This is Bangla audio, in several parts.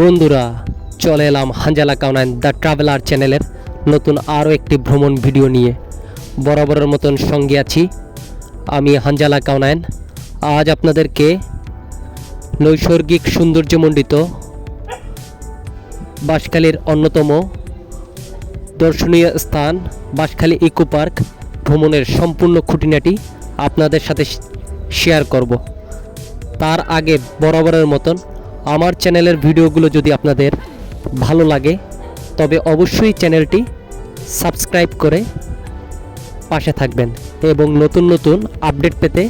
বন্ধুরা, চলে এলাম হাঞ্জালা কাউনাইন দ্য ট্রাভেলার চ্যানেলের নতুন আরও একটি ভ্রমণ ভিডিও নিয়ে। বরাবরের মতন সঙ্গে আছি আমি হাঞ্জালা কাউনাইন আজ আপনাদেরকে নৈসর্গিক সৌন্দর্যমণ্ডিত বাঁশখালীর অন্যতম দর্শনীয় স্থান বাঁশখালী ইকো পার্ক ভ্রমণের সম্পূর্ণ খুঁটিনাটি আপনাদের সাথে শেয়ার করব। তার আগে বরাবরের মতন আমার চ্যানেলের ভিডিওগুলো যদি আপনাদের ভালো লাগে, তবে অবশ্যই চ্যানেলটি সাবস্ক্রাইব করে পাশে থাকবেন এবং নতুন নতুন আপডেট পেতে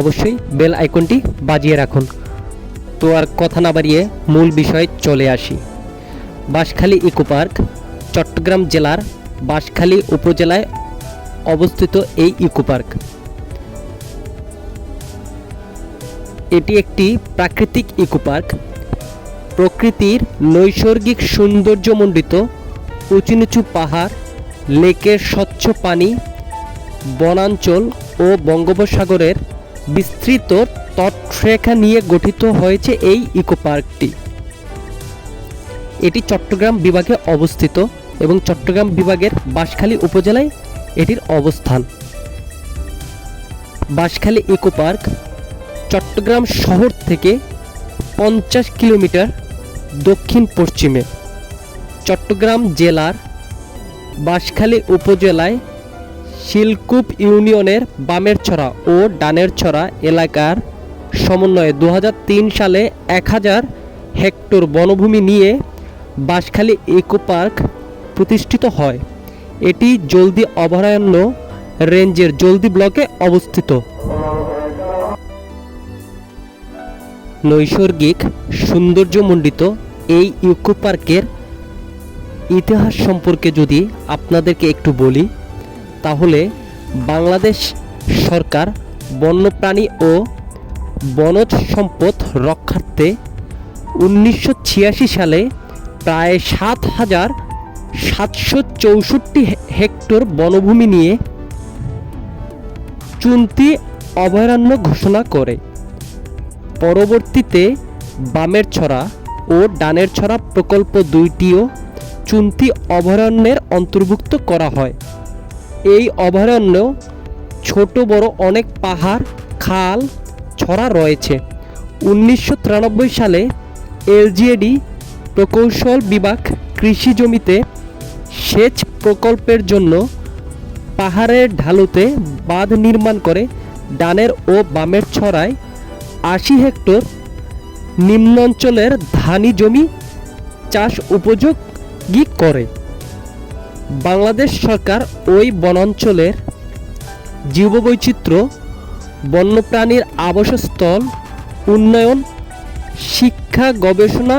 অবশ্যই বেল আইকনটি বাজিয়ে রাখুন। তো আর কথা না বাড়িয়ে মূল বিষয়ে চলে আসি। বাঁশখালী ইকো পার্ক, চট্টগ্রাম জেলার বাঁশখালী উপজেলায় অবস্থিত এই ইকো পার্ক। এটি একটি প্রাকৃতিক ইকো পার্ক প্রকৃতির নৈসর্গিক সৌন্দর্যমণ্ডিত উঁচু নিচু পাহাড়, লেকের স্বচ্ছ পানি, বনাঞ্চল ও বঙ্গোপসাগরের বিস্তৃত তটরেখা নিয়ে গঠিত হয়েছে এই ইকো পার্কটি এটি চট্টগ্রাম বিভাগে অবস্থিত এবং চট্টগ্রাম বিভাগের বাঁশখালী উপজেলায় এটির অবস্থান। বাঁশখালী ইকো পার্ক চট্টগ্রাম শহর থেকে পঞ্চাশ কিলোমিটার দক্ষিণ পশ্চিমে। চট্টগ্রাম জেলার বাঁশখালী উপজেলায় শিলকুপ ইউনিয়নের বামের ছড়া ও ডানের ছড়া এলাকার সমন্বয়ে দু হাজার তিন সালে এক হাজার হেক্টর বনভূমি নিয়ে বাঁশখালী ইকো পার্ক প্রতিষ্ঠিত হয়। এটি জলদি অভয়ারণ্য রেঞ্জের জলদি ব্লকে অবস্থিত। নৈসর্গিক সৌন্দর্যমণ্ডিত এই ইকো পার্কের ইতিহাস সম্পর্কে যদি আপনাদেরকে একটু বলি, তাহলে বাংলাদেশ সরকার বন্যপ্রাণী ও বনজ সম্পদ রক্ষার্থে উনিশশো ছিয়াশি সালে প্রায় সাত হাজার সাতশো চৌষট্টি হেক্টর বনভূমি নিয়ে চুনতি অভয়ারণ্য ঘোষণা করে। পরবর্তীতে বামের ছড়া ও ডানের ছড়া প্রকল্প দুইটিও চুনতি অভয়ারণ্যের অন্তর্ভুক্ত করা হয়। এই অভয়ারণ্য ছোট, বড় অনেক পাহাড়, খাল, ছড়া রয়েছে। উনিশশো তিরানব্বই সালে এলজিএডি প্রকৌশল বিভাগ কৃষি জমিতে সেচ প্রকল্পের জন্য পাহাড়ের ঢালুতে বাঁধ নির্মাণ করে ডানের ও বামের ছড়ায় আশি হেক্টর নিম্নাঞ্চলের ধানি জমি চাষ উপযোগী করে? বাংলাদেশ সরকার ওই বনাঞ্চলের জীববৈচিত্র্য, বন্যপ্রাণীর আবাসস্থল, উন্নয়ন, শিক্ষা, গবেষণা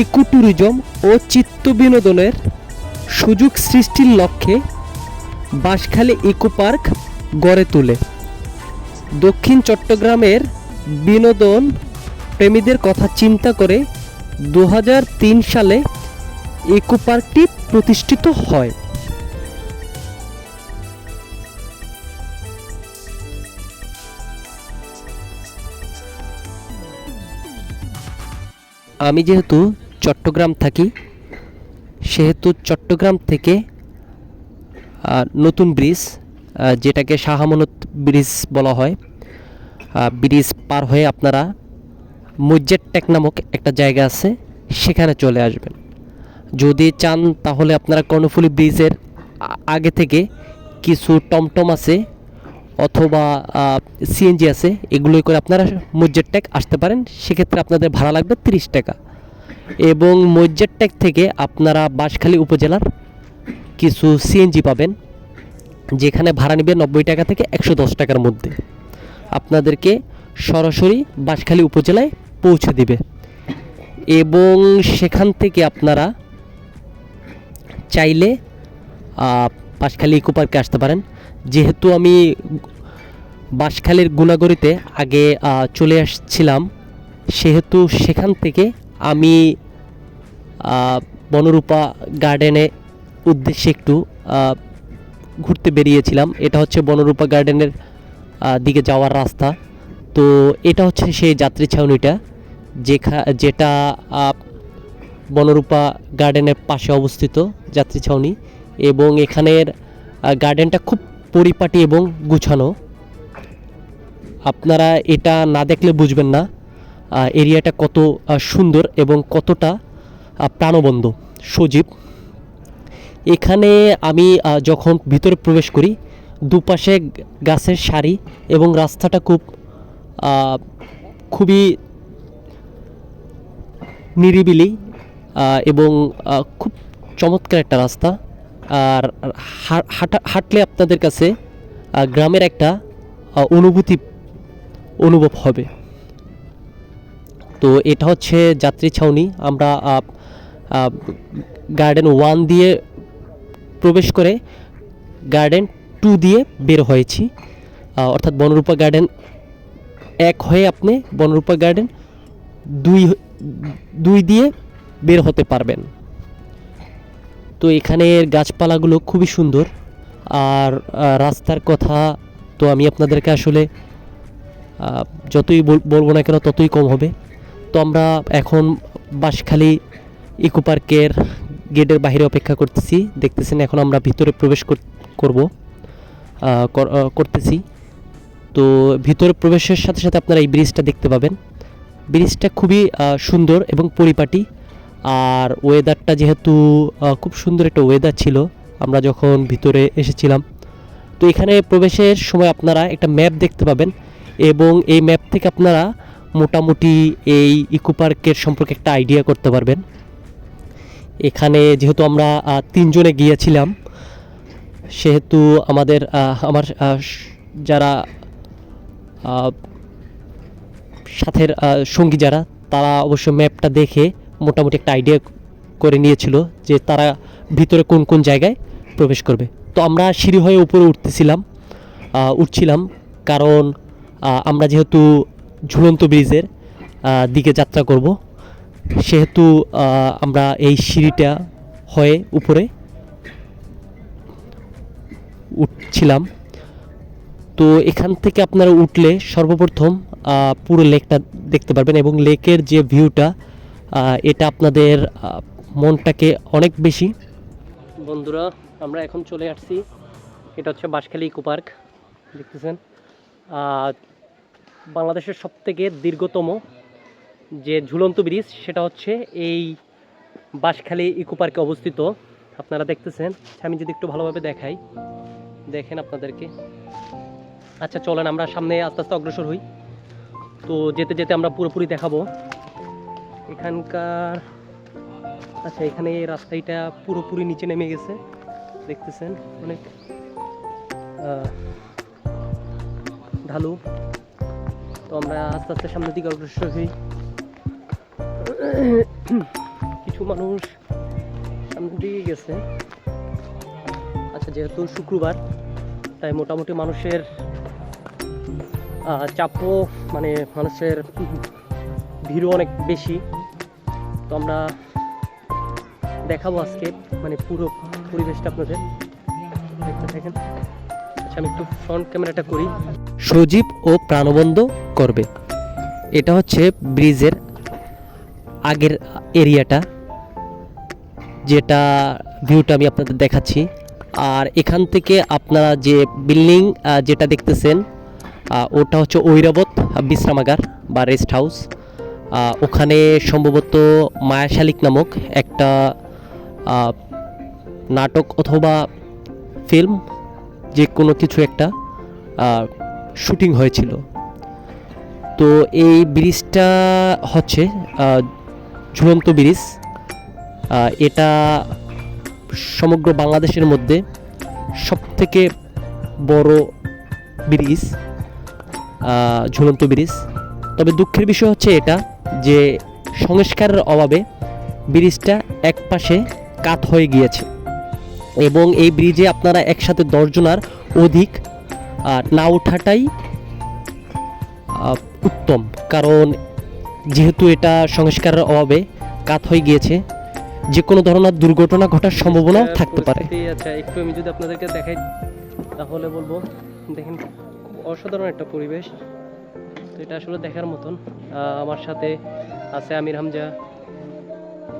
ইকো ট্যুরিজম ও চিত্ত বিনোদনের সুযোগ সৃষ্টির লক্ষ্যে বাঁশখালী ইকো পার্ক গড়ে তোলে। দক্ষিণ চট্টগ্রামের বিনোদন প্রেমীদের কথা চিন্তা করে দু হাজার তিন সালে ইকো পার্কটি প্রতিষ্ঠিত হয়। আমি যেহেতু চট্টগ্রাম থাকি, সেহেতু চট্টগ্রাম থেকে নতুন ব্রিজ যেটাকে শাহামনত ব্রিজ বলা হয় ব্রিজ পার হয়ে আপনারা মজ্জের টেক নামক একটা জায়গা আছে, সেখানে চলে আসবেন। যদি চান তাহলে আপনারা কর্ণফুলী ব্রিজের আগে থেকে কিছু টমটম আছে অথবা সিএনজি আছে, এগুলোই করে আপনারা মজ্জের ট্যাগ আসতে পারেন। সেক্ষেত্রে আপনাদের ভাড়া লাগবে তিরিশ টাকা। এবং মজ্জের ট্যাগ থেকে আপনারা বাঁশখালী উপজেলার কিছু সিএনজি পাবেন, যেখানে ভাড়া নেবে নব্বই টাকা থেকে একশো দশ টাকার মধ্যে। আপনাদেরকে সরাসরি বাঁশখালী উপজেলায় পৌঁছে দিবে। এবং সেখান থেকে আপনারা চাইলে বাঁশখালী ইকো পার্কে আসতে পারেন। যেহেতু আমি বাঁশখালীর গুণাগড়িতে আগে চলে আসছিলাম, সেহেতু সেখান থেকে আমি বনরূপা গার্ডেনে উদ্দেশ্যে একটু ঘুরতে বেরিয়েছিলাম। এটা হচ্ছে বনরূপা গার্ডেনের দিকে যাওয়ার রাস্তা। তো এটা হচ্ছে সেই যাত্রী ছাউনিটা যেখা যেটা বনরূপা গার্ডেনের পাশে অবস্থিত যাত্রী ছাউনি এবং এখানের গার্ডেনটা খুব পরিপাটি এবং গুছানো। আপনারা এটা না দেখলে বুঝবেন না এরিয়াটা কত সুন্দর এবং কতটা আহ, প্রাণবন্ত সজীব। এখানে আমি যখন ভিতরে প্রবেশ করি দুপাশে গাছের সারি এবং রাস্তাটা খুব খুবই নিরিবিলি এবং খুব চমৎকার একটা রাস্তা। আর হাঁটা, হাঁটলে আপনাদের কাছে গ্রামের একটা অনুভূতি অনুভব হবে। তো এটা হচ্ছে যাত্রী ছাউনি। আমরা গার্ডেন ওয়ান দিয়ে প্রবেশ করে গার্ডেন টু দিয়ে বের হয়েছি। অর্থাৎ বনরূপা গার্ডেন এক হয়ে আপনি বনরূপা গার্ডেন দুই দুই দিয়ে বের হতে পারবেন। তো এখানের গাছপালাগুলো খুবই সুন্দর। আর রাস্তার কথা তো আমি আপনাদেরকে আসলে যতই বল- বলব না কেন ততই কম হবে। তো আমরা এখন বাঁশখালী ইকো পার্কের গেটের বাইরে অপেক্ষা করতেছি। দেখতেছেন এখন আমরা ভিতরে প্রবেশ কর- করব। করতেছি। তো ভিতরে প্রবেশের সাথে সাথে আপনারা এই ব্রিজটা দেখতে পাবেন। ব্রিজটা খুবই সুন্দর এবং পরিপাটি। আর ওয়েদারটা যেহেতু খুব সুন্দর একটা ওয়েদার ছিল, আমরা যখন ভিতরে এসেছিলাম। তো এখানে প্রবেশের সময় আপনারা একটা ম্যাপ দেখতে পাবেন এবং এই ম্যাপ থেকে আপনারা মোটামুটি এই ইকো পার্কের সম্পর্কে একটা আইডিয়া করতে পারবেন। এখানে যেহেতু আমরা তিনজনে গিয়েছিলাম সেহেতু আমাদের আমার যারা সাথের সঙ্গী যারা, তারা অবশ্য ম্যাপটা দেখে মোটামুটি একটা আইডিয়া করে নিয়েছিল যে তারা ভিতরে কোন কোন জায়গায় প্রবেশ করবে। তো আমরা সিঁড়ি হয়ে উপরে উঠতেছিলাম উঠছিলাম কারণ আমরা যেহেতু ঝুলন্ত ব্রিজের দিকে যাত্রা করব, সেহেতু আমরা এই সিঁড়িটা হয়ে উপরে উঠছিলাম। তো এখান থেকে আপনারা উঠলে সর্বপ্রথম পুরো লেকটা দেখতে পারবেন এবং লেকের যে ভিউটা এটা আপনাদের মনটাকে অনেক বেশি। বন্ধুরা, আমরা এখন চলে আসছি। এটা হচ্ছে বাঁশখালী ইকো পার্ক, দেখতেছেন। বাংলাদেশের সবথেকে দীর্ঘতম যে ঝুলন্ত ব্রিজ, সেটা হচ্ছে এই বাঁশখালী ইকো পার্কে অবস্থিত। আপনারা দেখতেছেন। আমি যদি একটু ভালোভাবে দেখাই। দেখেন আপনাদেরকে। আচ্ছা চলেন আমরা সামনে আস্তে আস্তে অগ্রসর হই। তো যেতে যেতে আমরা পুরোপুরি দেখাবো। এখানকার আচ্ছা এখানে এই রাস্তাটা পুরোপুরি নিচে নেমে গেছে। দেখতেছেন অনেক ঢালু। তো আমরা আস্তে আস্তে সামনের দিকে অগ্রসর হই। কিছু মানুষ সামনের দিকে গেছে। আচ্ছা যেহেতু শুক্রবার তাই মোটামুটি মানুষের চাপও মানে মানুষের ভিড়ও অনেক বেশি। তো আমরা দেখাবো আজকে মানে পুরো পরিবেশটা আপনাদের। দেখতে থাকেন। আচ্ছা আমি একটু ফ্রন্ট ক্যামেরাটা করি। সজীব ও প্রাণবন্ধ করবে। এটা হচ্ছে ব্রিজের আগের এরিয়াটা, যেটা ভিউটা আমি আপনাদের দেখাচ্ছি। আর এখান থেকে আপনারা যে বিল্ডিং যেটা দেখতেছেন ওটা হচ্ছে ঐরাবত বিশ্রামাগার বা রেস্ট হাউস। ওখানে সম্ভবত মায়া শালিক নামক একটা নাটক অথবা ফিল্ম যে কোনো কিছু একটা শুটিং হয়েছিল। তো এই ব্রিজটা হচ্ছে ঝুলন্ত ব্রিজ। এটা সমগ্র বাংলাদেশের মধ্যে সবথেকে বড় ব্রিজ ঝুলন্ত ব্রিজ। তবে দুঃখের বিষয় হচ্ছে এটা যে সংস্কারের অভাবে ব্রিজটা এক পাশে কাত হয়ে গিয়েছে এবং এই ব্রিজে আপনারা একসাথে দশজনার অধিক না ওঠাটাই উত্তম। কারণ যেহেতু এটা সংস্কারের অভাবে কাত হয়ে গিয়েছে যে কোনো ধরনের দুর্ঘটনা ঘটার সম্ভাবনাও থাকতে পারে। আচ্ছা একটু আমি যদি আপনাদেরকে দেখাই তাহলে বলব দেখেন খুব অসাধারণ একটা পরিবেশ। তো এটা আসলে দেখার মতন। আমার সাথে আছে আমির হামজা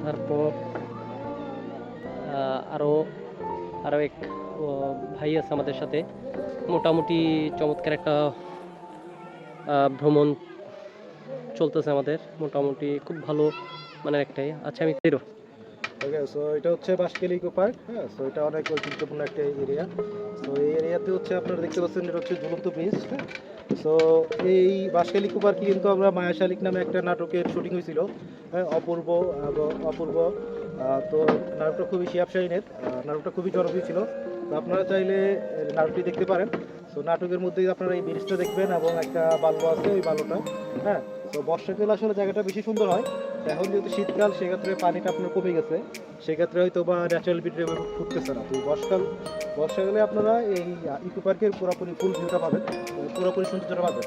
তারপর আরও আরও এক ভাই আছে আমাদের সাথে। মোটামুটি চমৎকার একটা ভ্রমণ চলতেছে আমাদের। মোটামুটি খুব ভালো মানে একটাই। আচ্ছা আমি ওকে সো এটা হচ্ছে ইকো পার্ক হ্যাঁ? সো এটা অনেক ঐতিহ্যপূর্ণ একটা এরিয়া সো এই এরিয়াতে হচ্ছে আপনারা দেখতে পাচ্ছেন এটা হচ্ছে ঝুলন্ত ব্রিজ হ্যাঁ? সো এই বাঁশখালী ইকো পার্কে কিন্তু আমরা মায়া শালিক নামে একটা নাটকের শুটিং হয়েছিল হ্যাঁ? অপূর্ব অপূর্ব। তো নাটকটা খুবই শিয়াব নাটকটা খুবই জনপ্রিয় ছিল। তো আপনারা চাইলে নাটকটি দেখতে পারেন। সো নাটকের মধ্যেই আপনারা এই ব্রিজটা দেখবেন এবং একটা বাল্ব আছে, ওই বাল্বটা হ্যাঁ? তো বর্ষাকালে আসলে জায়গাটা বেশি সুন্দর হয়। এখন যেহেতু শীতকাল, সেক্ষেত্রে পানিটা আপনার কমে গেছে। সেক্ষেত্রে হয়তো বা ন্যাচারাল বিউটি ফুটতেছে না। তো বর্ষাকাল, বর্ষাকালে আপনারা এই ইকো পার্কের পুরোপুরি ফুল ভিউটা পাবেন। পুরোপুরি সৌন্দর্যটা পাবেন।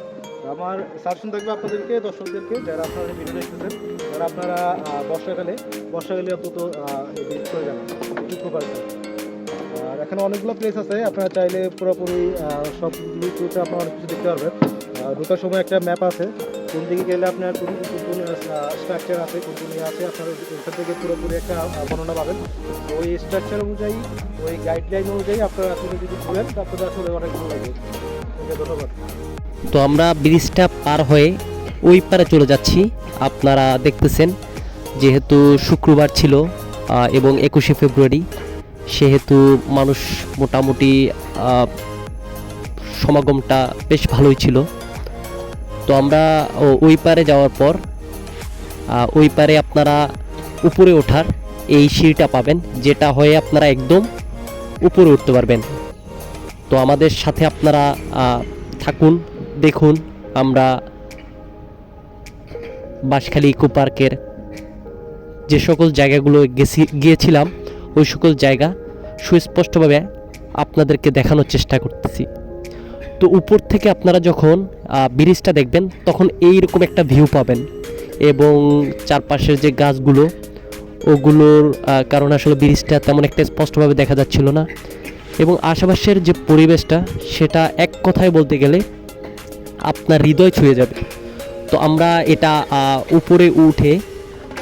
আমার সাজেশন থাকবে আপনাদেরকে, দর্শকদেরকে, যারা আপনারা ভিডিও দেখতেছেন, যারা আপনারা বর্ষাকালে বর্ষাকালে অন্তত করে যাবেন। ইকো পার্কে এখানে অনেকগুলো প্লেস আছে। আপনারা চাইলে পুরোপুরি সব ভিউতে আপনারা কিছু দেখতে পারবেন। ঢোকার সময় একটা ম্যাপ আছে। কোন দিকে গেলে আপনার কোন কোন স্ট্রাকচার আছে, কোন কোন ইয়ে আছে, আপনারা ওখান থেকে পুরোপুরি একটা বর্ণনা পাবেন। ওই স্ট্রাকচার অনুযায়ী, ওই গাইডলাইন অনুযায়ী আপনারা আসলে যদি ঘুরেন তো আপনাদের আসলে অনেক ভালো লাগবে ধন্যবাদ। তো আমরা ব্রিজটা পার হয়ে ওই পারে চলে যাচ্ছি। আপনারা দেখতেছেন, যেহেতু শুক্রবার ছিল এবং একুশে ফেব্রুয়ারি সেহেতু মানুষ মোটামুটি সমাগমটা বেশ ভালোই ছিল। তো আমরা ওই পারে যাওয়ার পর ওই পারে আপনারা উপরে ওঠার এই সিঁড়িটা পাবেন, যেটা হয়ে আপনারা একদম উপরে উঠতে পারবেন। তো আমাদের সাথে আপনারা থাকুন, দেখুন, আমরা বাঁশখালী ইকো পার্কের যে সকল জায়গাগুলো গেছি, গিয়েছিলাম ওই সকল জায়গা সুস্পষ্টভাবে আপনাদেরকে দেখানোর চেষ্টা করতেছি। তো উপর থেকে আপনারা যখন ব্রিজটা দেখবেন, তখন এইরকম একটা ভিউ পাবেন এবং চারপাশের যে গাছগুলো, ওগুলোর কারণে আসলে ব্রিজটা তেমন একটা স্পষ্টভাবে দেখা যাচ্ছিল না এবং আশেপাশের যে পরিবেশটা, সেটা এক কথায় বলতে গেলে আপনার হৃদয় ছুঁয়ে যাবে। তো আমরা এটা উপরে উঠে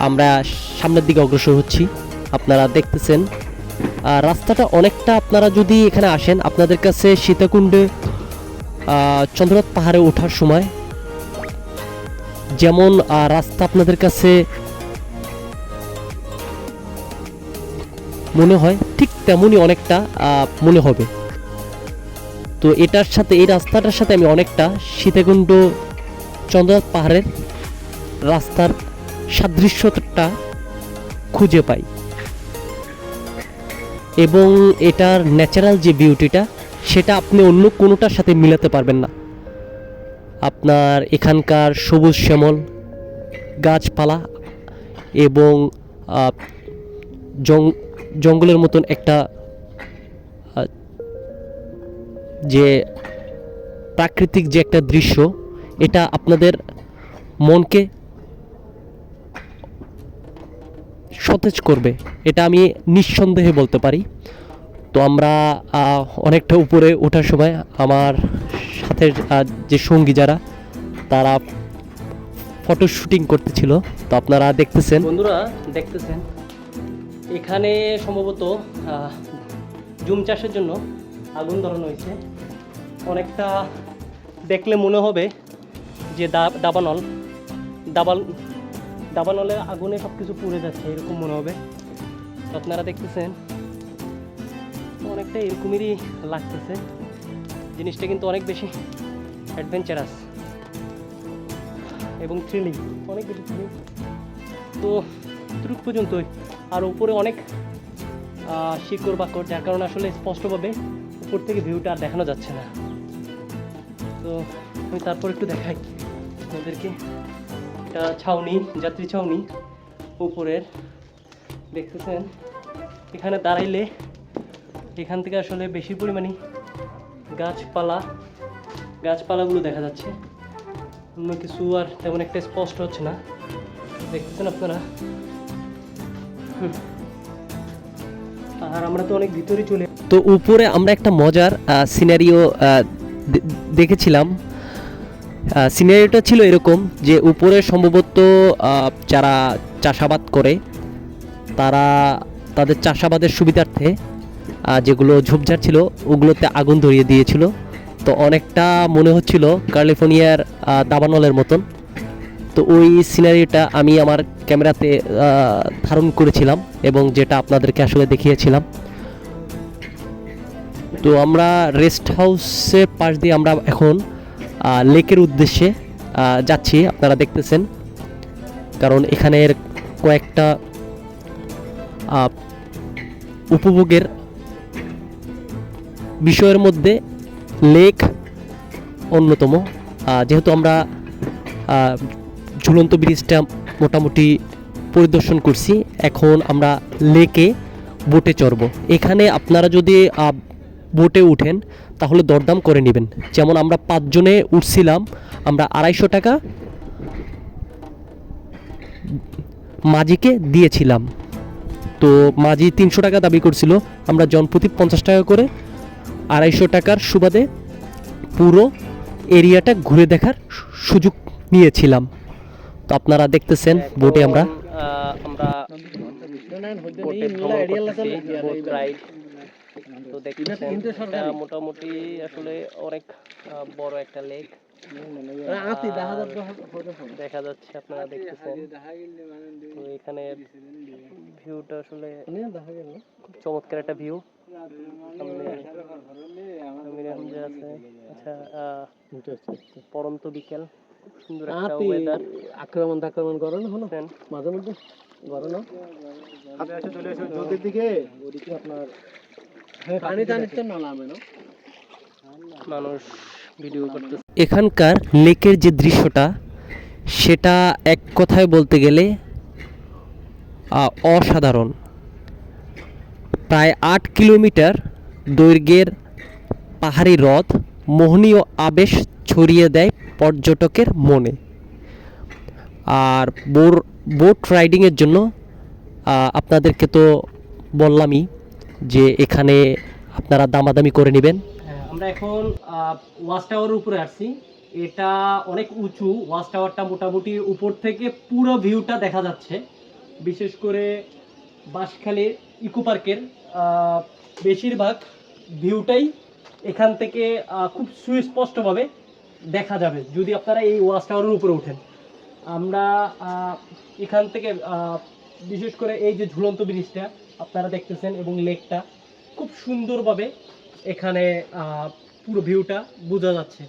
আমরা সামনের দিকে অগ্রসর হচ্ছি। আপনারা দেখতেছেন। রাস্তাটা অনেকটা আপনারা যদি এখানে আসেন, আপনাদের কাছে সীতাকুণ্ডে চন্দ্রনাথ পাহাড়ে ওঠার সময় যেমন রাস্তা আপনাদের কাছে মনে হয়, ঠিক তেমনই অনেকটা মনে হবে। তো এটার সাথে, এই রাস্তাটার সাথে আমি অনেকটা সীতাকুণ্ড, চন্দ্রনাথ পাহাড়ের রাস্তার সাদৃশ্যতা খুঁজে পাই। এবং এটার ন্যাচারাল যে বিউটিটা সেটা আপনি অন্য কোনোটার সাথে মিলাতে পারবেন না। আপনার এখানকার সবুজ শ্যামল, গাছপালা এবং জঙ্গলের মতন একটা যে প্রাকৃতিক যে একটা দৃশ্য, এটা আপনাদের মনকে সতেজ করবে, এটা আমি নিঃসন্দেহে বলতে পারি। তো আমরা অনেকটা উপরে ওঠার সময় আমার সাথে যে সঙ্গী যারা, তারা ফটো শুটিং করতেছিল। তো আপনারা দেখতেছেন। বন্ধুরা, দেখতেছেন। এখানে সম্ভবত জুম চাষের জন্য আগুন ধরানো হয়েছে। অনেকটা দেখলে মনে হবে যে দাবানল দাবাল দাবানলে আগুনে সব কিছু পুড়ে যাচ্ছে, এরকম মনে হবে। আপনারা দেখতেছেন অনেকটা এরকমেরই লাগতেছে। জিনিসটা কিন্তু অনেক বেশি অ্যাডভেঞ্চারাস এবং থ্রিলিং অনেক বেশি থ্রিলিং তো এতটুক পর্যন্তই। আর উপরে অনেক শিকড় বাকড়, যার কারণে আসলে স্পষ্টভাবে উপর থেকে ভিউটা আর দেখানো যাচ্ছে না। তো আমি তারপর একটু দেখাই আপনাদেরকে। এটা ছাউনি, যাত্রী ছাউনি উপরের, দেখতেছেন? এখানে দাঁড়াইলে এখান থেকে আসলে বেশি পরিমাণে গাছপালা, গাছপালাগুলো দেখা যাচ্ছে। অন্য কিছু আর তেমন একটা স্পষ্ট হচ্ছে না। দেখতেছেন আপনারা? আর আমরা তো অনেক ভিতরে চলে তো উপরে আমরা একটা মজার সিনারিও দেখেছিলাম। সিনারিওটা ছিল এরকম যে উপরে সম্ভবত যারা চাষাবাদ করে, তারা তাদের চাষাবাদের সুবিধার্থে যেগুলো ঝোপঝাড় ছিল, ওগুলোতে আগুন ধরিয়ে দিয়েছিল। তো অনেকটা মনে হচ্ছিল ক্যালিফোর্নিয়ার দাবানলের মতন। তো ওই সিনারিটা আমি আমার ক্যামেরাতে ধারণ করেছিলাম এবং যেটা আপনাদেরকে আসলে দেখিয়েছিলাম। তো আমরা রেস্ট হাউসের পাশ দিয়ে আমরা এখন লেকের উদ্দেশ্যে যাচ্ছি, আপনারা দেখতেছেন। কারণ এখানের কয়েকটা উপভোগের বিষয়ের মধ্যে লেক অন্যতম। যেহেতু আমরা ঝুলন্ত ব্রিজটা মোটামুটি পরিদর্শন করছি, এখন আমরা লেকে বোটে চড়ব। এখানে আপনারা যদি বোটে উঠেন তাহলে দরদাম করে নেবেন যেমন আমরা পাঁচজনে উঠছিলাম আমরা আড়াইশো টাকা মাঝিকে দিয়েছিলাম তো মাঝি তিনশো টাকা দাবি করছিল আমরা জনপ্রতি পঞ্চাশ টাকা করে আড়াইশো টাকার সুবাদে পুরো এরিয়াটা ঘুরে দেখার সুযোগ নিয়েছিলাম তো আপনারা দেখতেছেন বোটে আমরা আমরা তো দেখতেছেন, এটা মোটামুটি আসলে অনেক বড় একটা লেক দেখা যাচ্ছে আপনারা দেখতেছেন। তো এখানে ভিউটা আসলে খুব চমৎকার একটা ভিউ আচ্ছা পরন্ত বিকেল। খুব সুন্দর একটা ওয়েদার আক্রমণ আক্রমণ করো না হলো? মাঝে মধ্যে করো না আপনি এসে চলে দিকে। ওদিকে আপনার মানুষ ভিডিও করতেছে। এখানকার লেকের যে দৃশ্যটা সেটা এক কথায় বলতে গেলে অসাধারণ। প্রায় আট কিলোমিটার দৈর্ঘ্যের পাহাড়ি হ্রদ মোহনীয় আবেশ ছড়িয়ে দেয় পর্যটকের মনে। আর বোর বোট রাইডিংয়ের জন্য আপনাদেরকে তো বললামই যে এখানে আপনারা দামাদামি করে নেবেন? হ্যাঁ, আমরা এখন ওয়াচ টাওয়ারের উপরে আসছি। এটা অনেক উঁচু ওয়াচ টাওয়ারটা মোটামুটি উপর থেকে পুরো ভিউটা দেখা যাচ্ছে। বিশেষ করে বাঁশখালী ইকো পার্কের বেশিরভাগ ভিউটাই এখান থেকে খুব সুস্পষ্টভাবে দেখা যাবে যদি আপনারা এই ওয়াচ টাওয়ারের উপরে ওঠেন। আমরা এখান থেকে বিশেষ করে এই যে ঝুলন্ত ব্রিজটা আপনারা দেখতেছেন এবং লেকটা খুব সুন্দরভাবে এখানে পুরো ভিউটা বোঝা যাচ্ছে।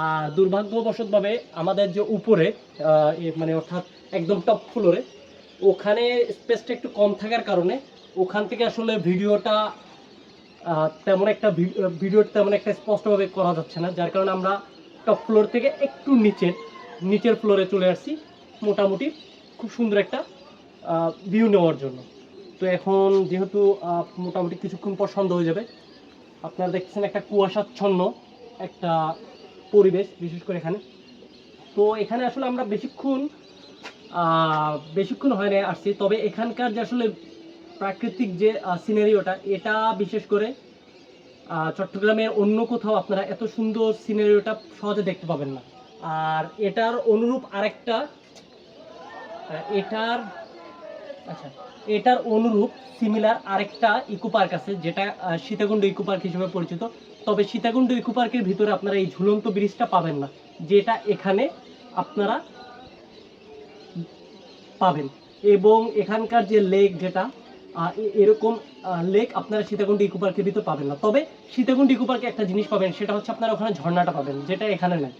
আর দুর্ভাগ্যবশতভাবে আমাদের যে উপরে মানে অর্থাৎ একদম টপ ফ্লোরে ওখানে স্পেসটা একটু কম থাকার কারণে ওখান থেকে আসলে ভিডিওটা তেমন একটা ভিডিও তেমন একটা স্পষ্টভাবে করা যাচ্ছে না। যার কারণে আমরা টপ ফ্লোর থেকে একটু নিচের নিচের ফ্লোরে চলে আসছি, মোটামুটি খুব সুন্দর একটা ভিউ নেওয়ার জন্য। তো এখন যেহেতু মোটামুটি কিছুক্ষণ পর সন্ধ্যা হয়ে যাবে, আপনারা দেখছেন একটা কুয়াশাচ্ছন্ন একটা পরিবেশ, বিশেষ করে এখানে। তো এখানে আসলে আমরা বেশিক্ষণ বেশিক্ষণ হয় না আসছি, তবে এখানকার যে আসলে প্রাকৃতিক যে সিনারিওটা এটা বিশেষ করে চট্টগ্রামের অন্য কোথাও আপনারা এত সুন্দর সিনারিওটা সহজে দেখতে পাবেন না। আর এটার অনুরূপ আরেকটা এটার আচ্ছা। এটার অনুরূপ সিমিলার আরেকটা ইকো পার্ক আছে, যেটা সীতাকুণ্ড ইকো পার্ক হিসেবে পরিচিত। তবে সীতাকুণ্ড ইকো পার্কের ভিতরে আপনারা এই ঝুলন্ত ব্রিজটা পাবেন না, যেটা এখানে আপনারা পাবেন। এবং এখানকার যে লেক যেটা এরকম লেক আপনারা সীতাকুণ্ড ইকো পার্কের ভিতর পাবেন না। তবে সীতাকুণ্ড ইকো পার্কে একটা জিনিস পাবেন, সেটা হচ্ছে আপনারা ওখানে ঝর্ণাটা পাবেন, যেটা এখানে নেই।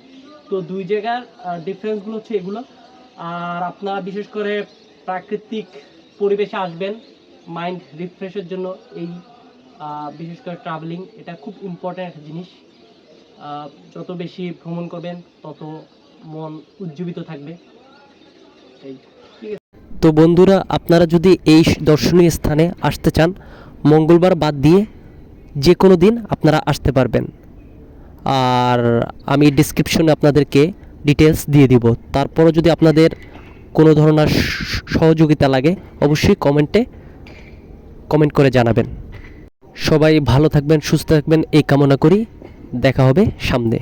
তো দুই জায়গার ডিফারেন্সগুলো হচ্ছে এগুলো। আর আপনারা বিশেষ করে প্রাকৃতিক পরিবেশে আসবেন মাইন্ড রিফ্রেশের জন্য এই বিশেষ করে ট্রাভেলিং এটা খুব ইম্পর্ট্যান্ট একটা জিনিস। যত বেশি ভ্রমণ করবেন, তত মন উজ্জীবিত থাকবে। এই তো বন্ধুরা, আপনারা যদি এই দর্শনীয় স্থানে আসতে চান, মঙ্গলবার বাদ দিয়ে যে কোনো দিন আপনারা আসতে পারবেন। আর আমি ডিসক্রিপশনে আপনাদেরকে ডিটেলস দিয়ে দিব। তারপরও যদি আপনাদের কোনো ধরনের সহযোগিতা লাগে অবশ্যই কমেন্টে কমেন্ট করে জানাবেন। সবাই ভালো থাকবেন, সুস্থ থাকবেন, এই কামনা করি। দেখা হবে সামনে।